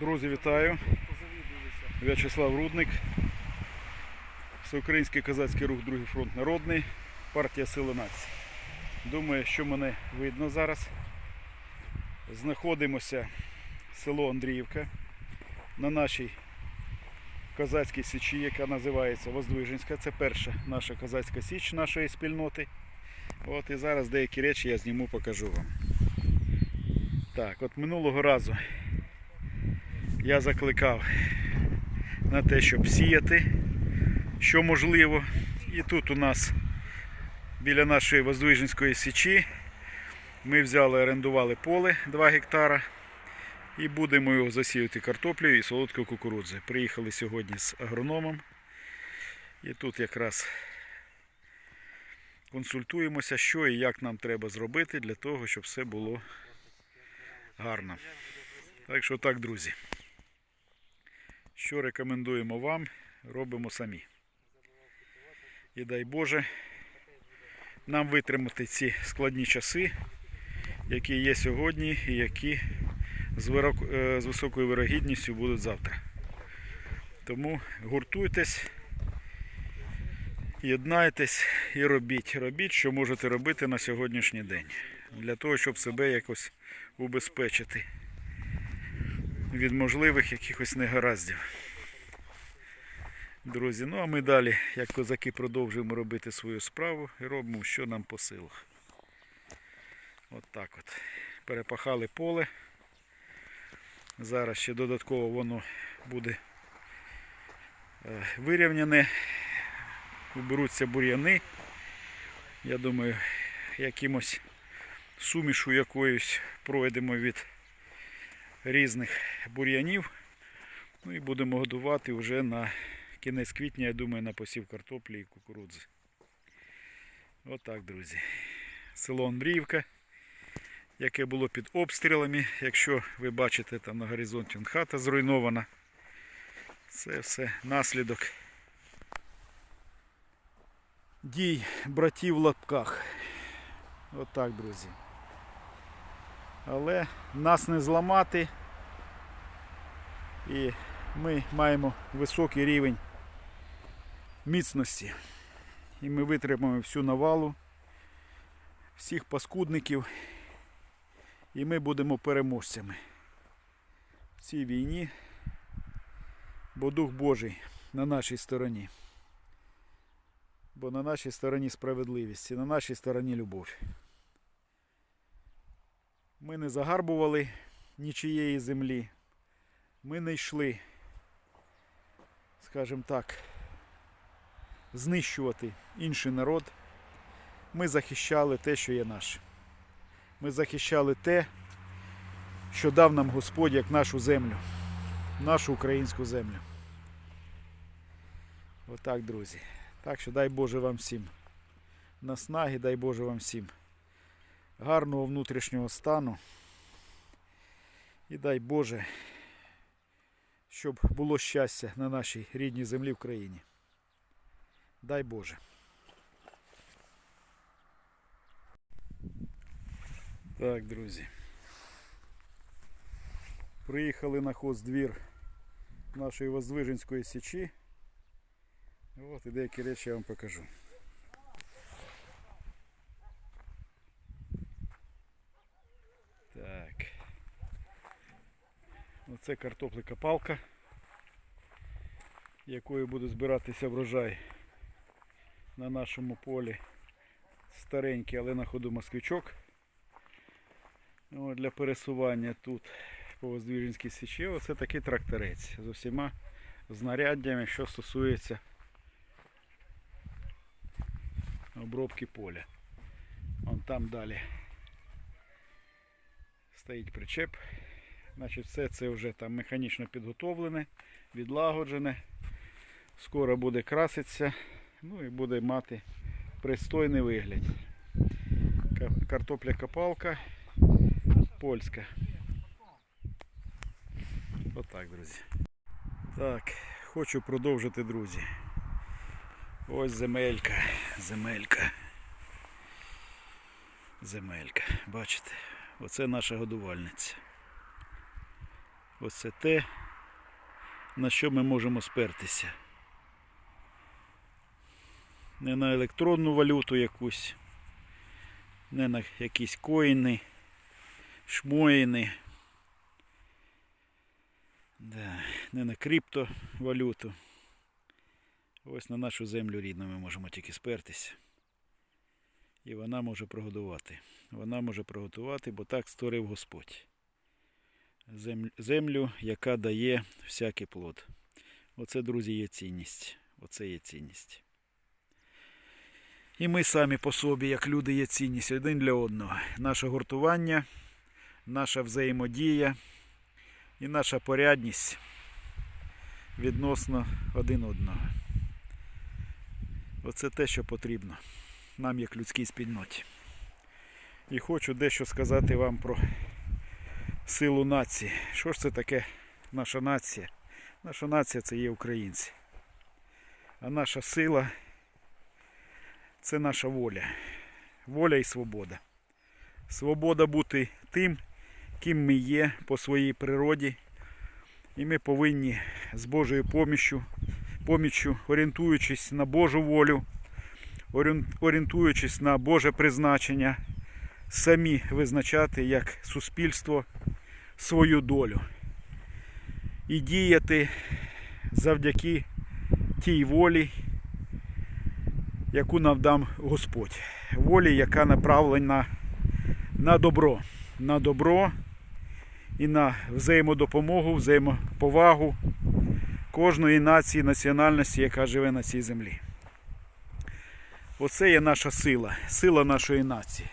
Друзі, вітаю. В'ячеслав Рудник. Всеукраїнський козацький рух Другий фронт народний. Партія Сили Нації. Думаю, що мене видно зараз. Знаходимося село Андріївка на нашій козацькій січі, яка називається Воздвиженська. Це перша наша козацька січ нашої спільноти. От і зараз деякі речі я зніму, покажу вам. Так, от минулого разу я закликав на те, щоб сіяти, що можливо. І тут у нас біля нашої Воздвиженської січі ми взяли, орендували поле 2 гектара і будемо його засіяти картоплею і солодкою кукурудзою. Приїхали сьогодні з агрономом. І тут якраз консультуємося, що і як нам треба зробити для того, щоб все було гарно. Так що так, друзі. Що рекомендуємо вам, робимо самі. І дай Боже нам витримати ці складні часи, які є сьогодні і які е, з високою вирогідністю будуть завтра. Тому гуртуйтесь, єднайтесь і робіть. Робіть, що можете робити на сьогоднішній день. Для того, щоб себе якось убезпечити від можливих якихось негараздів. Друзі, ну а ми далі, як козаки, продовжуємо робити свою справу і робимо, що нам по силах. От так от. Перепахали поле. Зараз ще додатково воно буде е, вирівняне. Уберуться бур'яни. Я думаю, якимось сумішу якоюсь пройдемо від різних бур'янів. Ну і будемо годувати вже на кінець квітня, я думаю, на посів картоплі і кукурудзи. Отак, друзі. Село Андріївка, яке було під обстрілами. Якщо ви бачите, там на горизонті хата зруйнована. Це все наслідок дій братів в лапках. Отак, друзі. Але нас не зламати. І ми маємо високий рівень міцності. І ми витримаємо всю навалу, всіх паскудників. І ми будемо переможцями в цій війні, бо Дух Божий на нашій стороні. Бо на нашій стороні справедливість і на нашій стороні любов. Ми не загарбували нічиєї землі. Ми не йшли, скажімо так, знищувати інший народ. Ми захищали те, що є наше. Ми захищали те, що дав нам Господь як нашу землю, нашу українську землю. Отак, друзі. Так що дай Боже вам всім наснаги, дай Боже вам всім гарного внутрішнього стану. І дай Боже, щоб було щастя на нашій рідній землі в країні. Дай Боже. Так, друзі. Приїхали на хоздвір нашої Воздвиженської січі. От і деякі речі я вам покажу. Так. Оце картопля-копалка, якою буде збиратися врожай на нашому полі. Старенький, але на ходу москвичок. О, для пересування тут по Воздвіженській січі. Оце такий тракторець з усіма знаряддями, що стосується обробки поля. Вон там далі стоїть причеп. Значить, все це вже там механічно підготовлене, відлагоджене. Скоро буде краситися, ну і буде мати пристойний вигляд. Картопля-копалка польська. Отак, друзі. Так, хочу продовжити, друзі. Ось земелька, земелька. Земелька. Бачите? Оце наша годувальниця. Оце те, на що ми можемо спертися. Не на електронну валюту якусь, не на якісь коїни, шмоїни. Да, не на криптовалюту. Ось на нашу землю рідну ми можемо тільки спертися. І вона може прогодувати. Вона може приготувати, бо так створив Господь. Землю, яка дає всякий плод. Оце, друзі, є цінність. Оце є цінність. І ми самі по собі, як люди, є цінність один для одного. Наше гуртування, наша взаємодія і наша порядність відносно один одного. Оце те, що потрібно нам, як людській спільноті. І хочу дещо сказати вам про силу нації. Що ж це таке наша нація? Наша нація це є українці. А наша сила це наша воля. Воля і свобода. Свобода бути тим, ким ми є по своїй природі. І ми повинні з Божою поміччю, поміччю, орієнтуючись на Божу волю, орієнтуючись на Боже призначення, самі визначати як суспільство свою долю і діяти завдяки тій волі, яку нам дам Господь. Волі, яка направлена на добро. На добро і на взаємодопомогу, взаємоповагу кожної нації, національності, яка живе на цій землі. Оце є наша сила, сила нашої нації.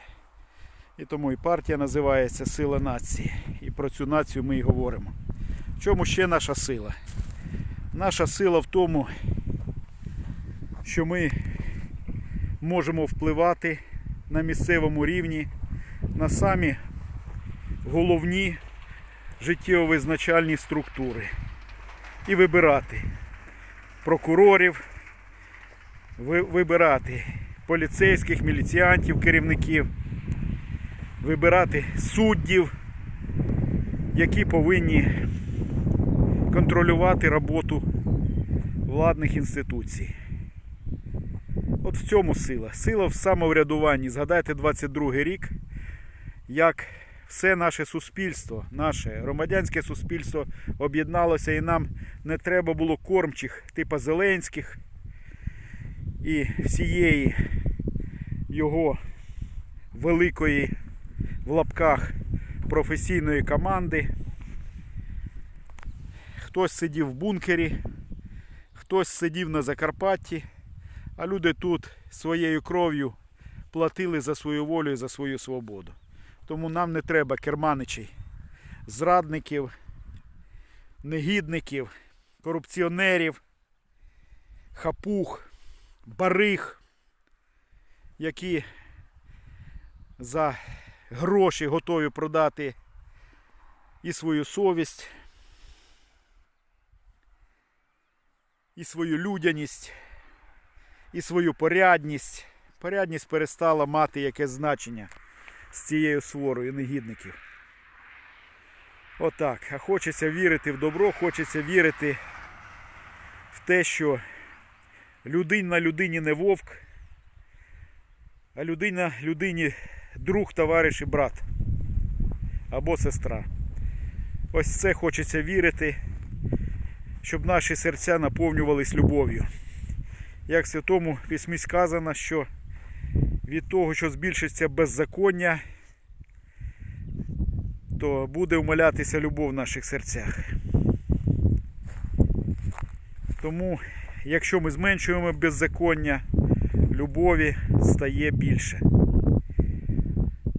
І тому і партія називається Сила нації. Про цю націю ми і говоримо. В чому ще наша сила? Наша сила в тому, що ми можемо впливати на місцевому рівні на самі головні життєво-визначальні структури і вибирати прокурорів, вибирати поліцейських, міліціантів, керівників, вибирати суддів, які повинні контролювати роботу владних інституцій. От в цьому сила. Сила в самоврядуванні. Згадайте 22-й рік, як все наше суспільство, наше громадянське суспільство об'єдналося і нам не треба було кормчих типа Зеленських і всієї його великої в лапках професійної команди. Хтось сидів в бункері, хтось сидів на Закарпатті, а люди тут своєю кров'ю платили за свою волю і за свою свободу. Тому нам не треба керманичей, зрадників, негідників, корупціонерів, хапух, бариг, які за гроші готові продати і свою совість, і свою людяність, і свою порядність. Порядність перестала мати якесь значення з цією сворою негідників. Отак. А хочеться вірити в добро, хочеться вірити в те, що людина на людині не вовк, а людина людині друг, товариш і брат або сестра. Ось це хочеться вірити, щоб наші серця наповнювались любов'ю. Як в Святому Письмі сказано, що від того, що збільшиться беззаконня, то буде умалятися любов в наших серцях. Тому, якщо ми зменшуємо беззаконня, любові стає більше.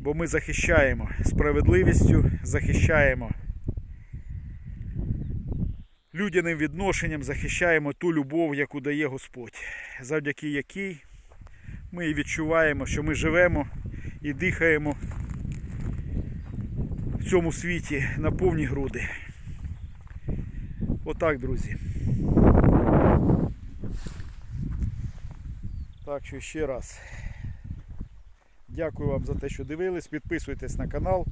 Бо ми захищаємо справедливістю, захищаємо людяним відношенням, захищаємо ту любов, яку дає Господь, завдяки якій ми відчуваємо, що ми живемо і дихаємо в цьому світі на повні груди. Отак, друзі. Так що ще раз. Дякую вам за те, що дивились. Підписуйтесь на канал,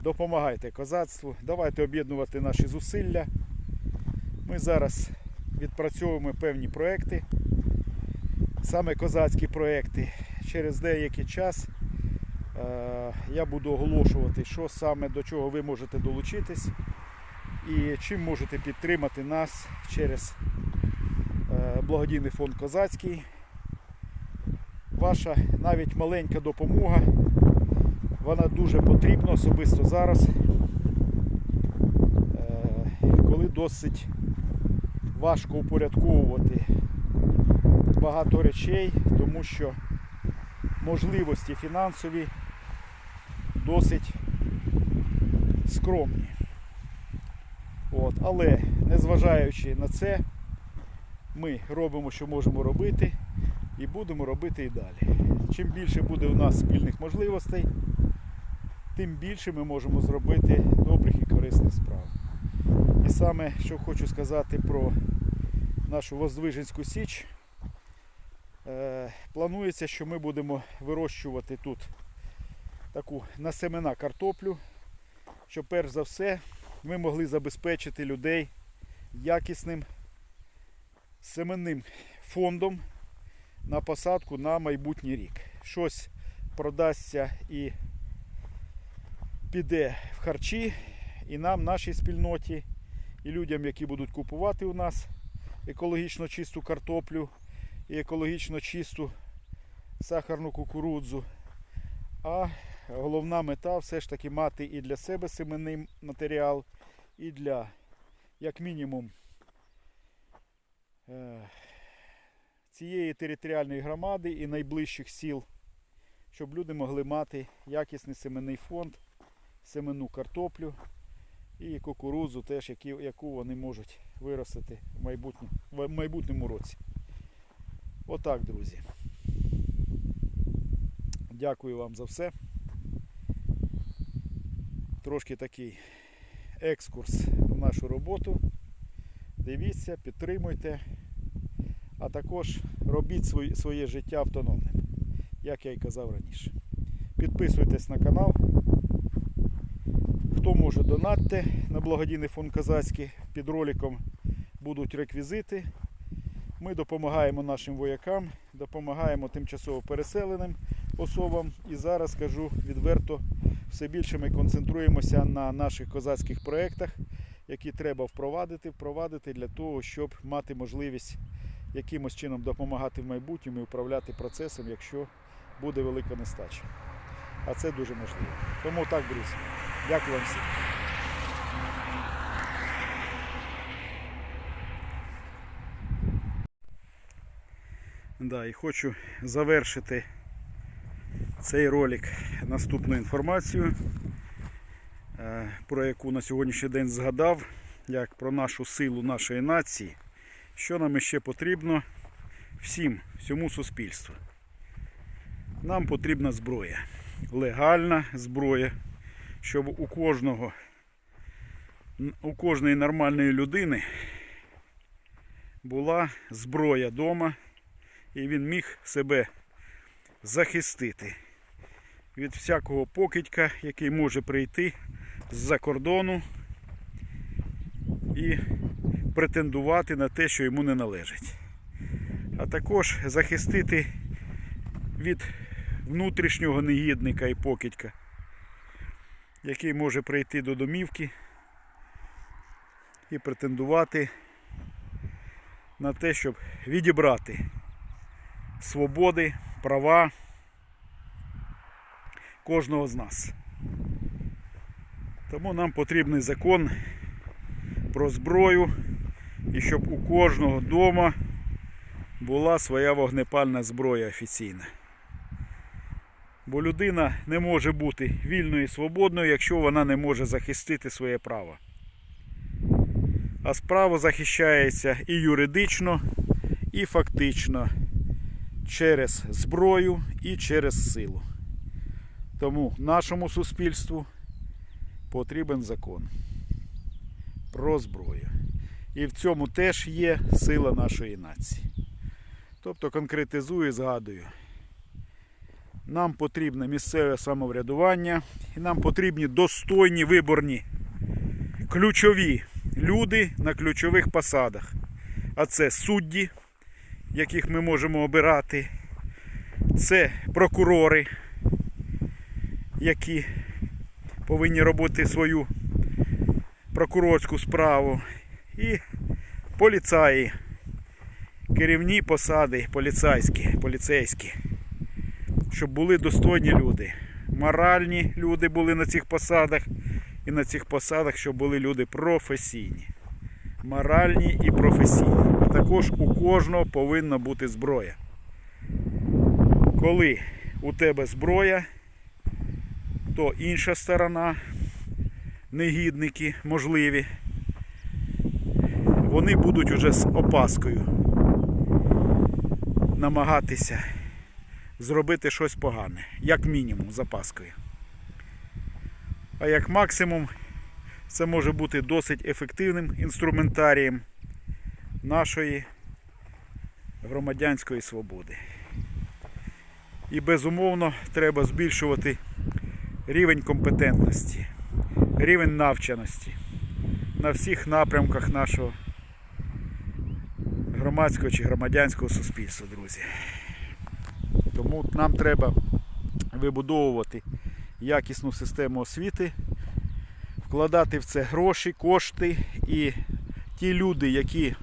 допомагайте козацтву, давайте об'єднувати наші зусилля. Ми зараз відпрацьовуємо певні проекти, саме козацькі проекти. Через деякий час е, я буду оголошувати, що саме до чого ви можете долучитись і чим можете підтримати нас через е, благодійний фонд Козацький. Ваша навіть маленька допомога, вона дуже потрібна, особисто зараз, е, коли досить важко упорядковувати багато речей, тому що можливості фінансові досить скромні. От, але незважаючи на це, ми робимо, що можемо робити, і будемо робити і далі. Чим більше буде у нас спільних можливостей, тим більше ми можемо зробити добрих і корисних справ. І саме, що хочу сказати про нашу Воздвиженську Січ, е, планується, що ми будемо вирощувати тут таку на семена картоплю, щоб перш за все ми могли забезпечити людей якісним семенним фондом на посадку на майбутній рік. Щось продасться і піде в харчі, і нам, нашій спільноті, і людям, які будуть купувати у нас екологічно чисту картоплю і екологічно чисту сахарну кукурудзу. А головна мета все ж таки мати і для себе семенний матеріал, і для, як мінімум, цієї територіальної громади і найближчих сіл, щоб люди могли мати якісний семенний фонд, семенну картоплю і кукурудзу, теж, яку вони можуть виростити в майбутньому, в майбутньому році. Отак, друзі. Дякую вам за все. Трошки такий екскурс в нашу роботу. Дивіться, підтримуйте, а також робіть своє, життя автономним, як я й казав раніше. Підписуйтесь на канал. Хто може донатьте на благодійний фонд Казацький. Під роликом будуть реквізити. Ми допомагаємо нашим воякам, допомагаємо тимчасово переселеним особам. І зараз скажу відверто, все більше ми концентруємося на наших козацьких проєктах, які треба впровадити, впровадити для того, щоб мати можливість якимось чином допомагати в майбутньому і управляти процесом, якщо буде велика нестача. А це дуже можливо. Тому так, друзі. Дякую вам всім. Да, і хочу завершити цей ролик наступною інформацією, е, про яку на сьогоднішній день згадав, як про нашу силу нашої нації, що нам ще потрібно всім, всьому суспільству. Нам потрібна зброя, легальна зброя, щоб у кожного, у кожної нормальної людини була зброя вдома, і він міг себе захистити від всякого покидька, який може прийти з-за кордону і претендувати на те, що йому не належить. А також захистити від внутрішнього негідника і покидька, який може прийти до домівки і претендувати на те, щоб відібрати свободи, права кожного з нас. Тому нам потрібний закон про зброю і щоб у кожного вдома була своя вогнепальна зброя офіційна. Бо людина не може бути вільною і свободною, якщо вона не може захистити своє право. А справа захищається і юридично, і фактично через зброю і через силу. Тому нашому суспільству потрібен закон про зброю. І в цьому теж є сила нашої нації. Тобто конкретизую, згадую. Нам потрібне місцеве самоврядування і нам потрібні достойні виборні ключові люди на ключових посадах. А це судді, яких ми можемо обирати, це прокурори, які повинні робити свою прокурорську справу, і поліцаї, керівні посади поліцейські, поліцейські, щоб були достойні люди. Моральні люди були на цих посадах, і на цих посадах, щоб були люди професійні. Моральні і професійні. Також у кожного повинна бути зброя. Коли у тебе зброя, то інша сторона, негідники можливі, вони будуть уже з опаскою намагатися зробити щось погане, як мінімум, з опаскою. А як максимум, це може бути досить ефективним інструментарієм нашої громадянської свободи. І безумовно треба збільшувати рівень компетентності, рівень навченості на всіх напрямках нашого громадського чи громадянського суспільства, друзі. Тому нам треба вибудовувати якісну систему освіти, вкладати в це гроші, кошти і ті люди, які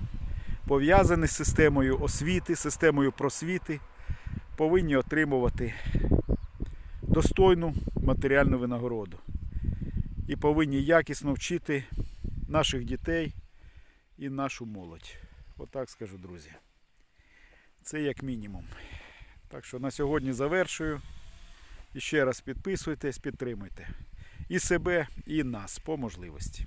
пов'язані з системою освіти, системою просвіти, повинні отримувати достойну матеріальну винагороду. І повинні якісно вчити наших дітей і нашу молодь. Отак скажу, друзі. Це як мінімум. Так що на сьогодні завершую. І ще раз підписуйтесь, підтримуйте. І себе, і нас по можливості.